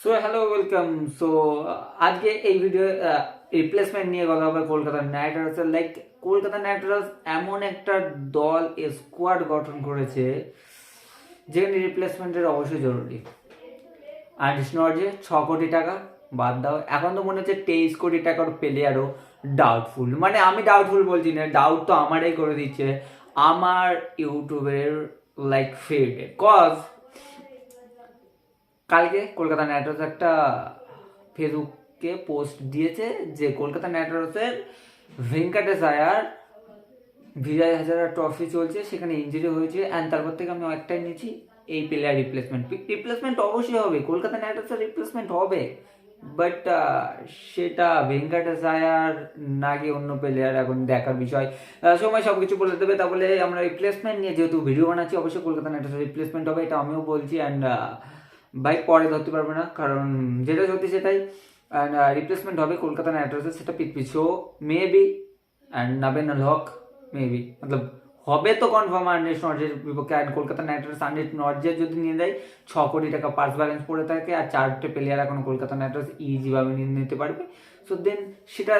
So hello welcome so আজকে এই video replacement নিয়ে কথা হবে কলকাতা নাইট রাইডার্সের লাইক কলকাতা নাইট রাইডার্স এমন একটা দল স্কোয়াড গঠন করেছে, যেখানে রিপ্লেসমেন্টের অবশ্যই জরুরি। আর যে ছ কোটি টাকা, বাদ দাও। এখন তো মনে হচ্ছে তেইশ কোটি টাকার প্লেয়ারও ডাউটফুল মানে আমি ডাউটফুল বলছি না ডাউট তো আমারই করে দিচ্ছে। আমার ইউটিউবের লাইক ফিড কজ কালকে কলকাতা নাইট রাইডার্স একটা ফেসবুকে পোস্ট দিয়েছে যে কলকাতা নাইট রাইডার্সের ভেঙ্কটেশ আয়ার, বিজয় হাজারা ট্রফি চলছে, সেখানে ইঞ্জুরি হয়েছে অ্যান্ড তারপর থেকে আমি একটাই নিয়েছি এই প্লেয়ার রিপ্লেসমেন্ট রিপ্লেসমেন্ট অবশ্যই হবে, কলকাতা নাইট রাইডার্সের রিপ্লেসমেন্ট হবে বাট সেটা ভেঙ্কটেশ আয়ার নাকি অন্য প্লেয়ার এখন দেখার বিষয়। সময় সব কিছু বলে দেবে, তাহলে আমরা রিপ্লেসমেন্ট নিয়ে যেহেতু ভিডিও বানাচ্ছি, অবশ্যই কলকাতা নাইট রাইডার্সের রিপ্লেসমেন্ট হবে, এটা আমিও বলছি অ্যান্ড বাইক পরে ধরতে পারবে না, কারণ যেটা সত্যি সেটাই অ্যান্ড রিপ্লেসমেন্ট হবে কলকাতা নাইট রাইডার্সের, সেটা পিকপি শো মেবি অ্যান্ড নাবেন হক মেবি মতলব হবে তো কনফার্ম আন্ডেট নর্জের বিপক্ষে অ্যান্ড কলকাতা নাইট রাইডার্স আন্ডেট নর্জের যদি নিয়ে দেয় ছ কোটি টাকা পার্স ব্যালেন্স পড়ে থাকে, আর চারটে প্লেয়ার এখন কলকাতা নাইট রাইডার্স ইজিভাবে নিয়ে নিতে পারবে। সো দেন সেটা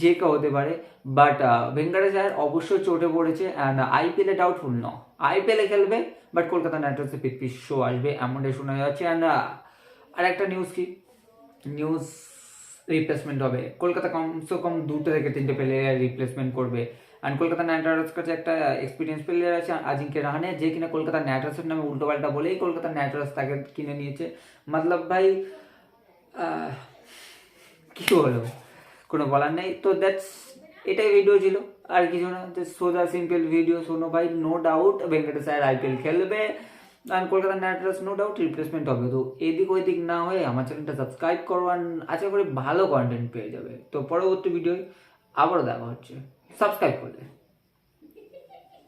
যে কেউ হতে পারে বাট ভেঙ্কটেশ আয়ার অবশ্যই চোটে পড়েছে অ্যান্ড আইপিএলে ডাউটফুল ন আইপিএলে খেলবে বাট কলকাতা নাইট রাইডার্সের পিকপি শো আসবে, এমনটাই শোনা যাচ্ছে অ্যান্ড আর একটা নিউজ কি? নিউজ রিপ্লেসমেন্ট হবে। কলকাতা কমসে কম দুটো থেকে তিনটে প্লেয়ার রিপ্লেসমেন্ট করবে। অ্যান্ড কলকাতা নাইট রাইডার্স কাছে একটা এক্সপিরিয়েন্স প্লেয়ার আছে আজিঙ্কে রাহানে, যে কিনা কলকাতা নাইট রাইডার্সের নামে উল্টো পাল্টা বলেই কলকাতা নাইট রাইডার্স তাকে কিনে নিয়েছে। মতলব ভাই কি বলব? কোনো বলার নেই। তো দ্যাটস এটাই ভিডিও ছিল। আর কিছু না যে সোজা সিম্পল ভিডিও শোনো ভাই no doubt Venkatesh sir IPL খেলবে। আর Kolkata Knight Riders no doubt replacement হবে। তো এদিক ওইদিক না হয়ে আমার চ্যানেলটা সাবস্ক্রাইব করো আর আশা করি ভালো কন্টেন্ট পেয়ে যাবে। তো পরবর্তী ভিডিও আবারও দেখা হচ্ছে। সাবস্ক্রাইব করলে